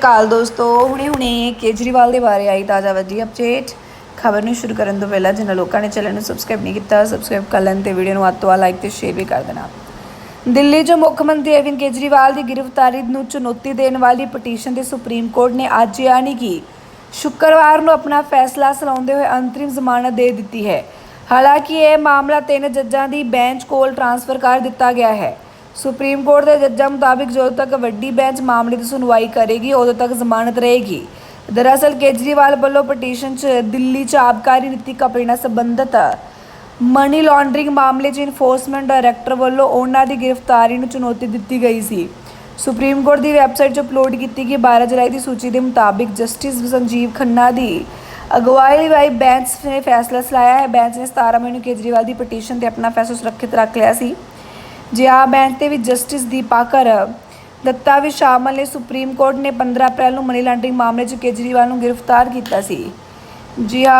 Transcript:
ਕਾਲ ਦੋਸਤੋ, ਹੁਣੇ ਹੁਣੇ ਕੇਜਰੀਵਾਲ ਦੇ ਬਾਰੇ ਆਈ ਤਾਜ਼ਾ ਵੱਡੀ ਅਪਡੇਟ ਖਬਰ ਨੂੰ ਸ਼ੁਰੂ ਕਰਨ ਤੋਂ ਪਹਿਲਾਂ ਜਿਨ੍ਹਾਂ ਲੋਕਾਂ ਨੇ ਚੈਨਲ ਨੂੰ ਸਬਸਕ੍ਰਾਈਬ ਨਹੀਂ ਕੀਤਾ ਸਬਸਕ੍ਰਾਈਬ ਕਰ ਲੈਣ ਤੇ ਵੀਡੀਓ ਨੂੰ ਵੱਧ ਤੋਂ ਲਾਈਕ ਤੇ ਸ਼ੇਅਰ ਵੀ ਕਰ ਦੇਣਾ। ਦਿੱਲੀ 'ਚ ਮੁੱਖ ਮੰਤਰੀ ਅਰਵਿੰਦ ਕੇਜਰੀਵਾਲ ਦੀ ਗ੍ਰਿਫਤਾਰੀ ਨੂੰ ਚੁਣੌਤੀ ਦੇਣ ਵਾਲੀ ਪਟੀਸ਼ਨ ਤੇ ਸੁਪਰੀਮ ਕੋਰਟ ਨੇ ਅੱਜ ਯਾਨੀ ਕਿ ਸ਼ੁੱਕਰਵਾਰ ਨੂੰ ਆਪਣਾ ਫੈਸਲਾ ਸੁਣਾਉਂਦੇ ਹੋਏ ਅੰਤਰਿਮ ਜ਼ਮਾਨਤ ਦੇ ਦਿੱਤੀ ਹੈ। ਹਾਲਾਂਕਿ ਇਹ ਮਾਮਲਾ ਤਿੰਨ ਜੱਜਾਂ ਦੀ ਬੈਂਚ ਕੋਲ ਟ੍ਰਾਂਸਫਰ ਕਰ ਦਿੱਤਾ ਗਿਆ ਹੈ। ਸੁਪਰੀਮ ਕੋਰਟ ਦੇ ਜੱਜਾਂ ਮੁਤਾਬਿਕ ਜਦੋਂ ਤੱਕ ਵੱਡੀ ਬੈਂਚ ਮਾਮਲੇ ਦੀ ਸੁਣਵਾਈ ਕਰੇਗੀ, ਉਦੋਂ ਤੱਕ ਜ਼ਮਾਨਤ ਰਹੇਗੀ। ਦਰਅਸਲ ਕੇਜਰੀਵਾਲ ਵੱਲੋਂ ਪਟੀਸ਼ਨ 'ਚ ਦਿੱਲੀ 'ਚ ਆਬਕਾਰੀ ਨੀਤੀ ਕੰਪਨੀ ਨਾਲ ਸੰਬੰਧਿਤ ਮਨੀ ਲਾਂਡਰਿੰਗ ਮਾਮਲੇ 'ਚ ਇਨਫੋਰਸਮੈਂਟ ਡਾਇਰੈਕਟਰ ਵੱਲੋਂ ਉਹਨਾਂ ਦੀ ਗ੍ਰਿਫਤਾਰੀ ਨੂੰ ਚੁਣੌਤੀ ਦਿੱਤੀ ਗਈ ਸੀ। ਸੁਪਰੀਮ ਕੋਰਟ ਦੀ ਵੈਬਸਾਈਟ 'ਚ ਅਪਲੋਡ ਕੀਤੀ ਗਈ 12 ਜੁਲਾਈ ਦੀ ਸੂਚੀ ਦੇ ਮੁਤਾਬਿਕ ਜਸਟਿਸ ਸੰਜੀਵ ਖੰਨਾ ਦੀ ਅਗਵਾਈ ਵਾਲੀ ਬੈਂਚ ਨੇ ਫੈਸਲਾ ਸੁਣਾਇਆ ਹੈ। ਬੈਂਚ ਨੇ 17 ਮਈ ਨੂੰ ਕੇਜਰੀਵਾਲ ਦੀ ਪਟੀਸ਼ਨ ਤੇ ਆਪਣਾ ਫੈਸਲਾ ਸੁਰੱਖਿਅਤ ਰੱਖ ਲਿਆ ਸੀ। ਜੇ ਆ ਬੈਂਚ ਤੇ ਵੀ ਜਸਟਿਸ ਦੀਪਾਕਰ ਦੱਤਾ ਵੀ ਸ਼ਾਮਲ ਨੇ, ਸੁਪਰੀਮ ਕੋਰਟ ਨੇ 15 ਅਪ੍ਰੈਲ ਨੂੰ ਮਨੀ ਲਾਂਡਰਿੰਗ ਮਾਮਲੇ 'ਚ ਕੇਜਰੀਵਾਲ ਨੂੰ ਗ੍ਰਿਫਤਾਰ ਕੀਤਾ ਸੀ। ਜੀ ਹਾਂ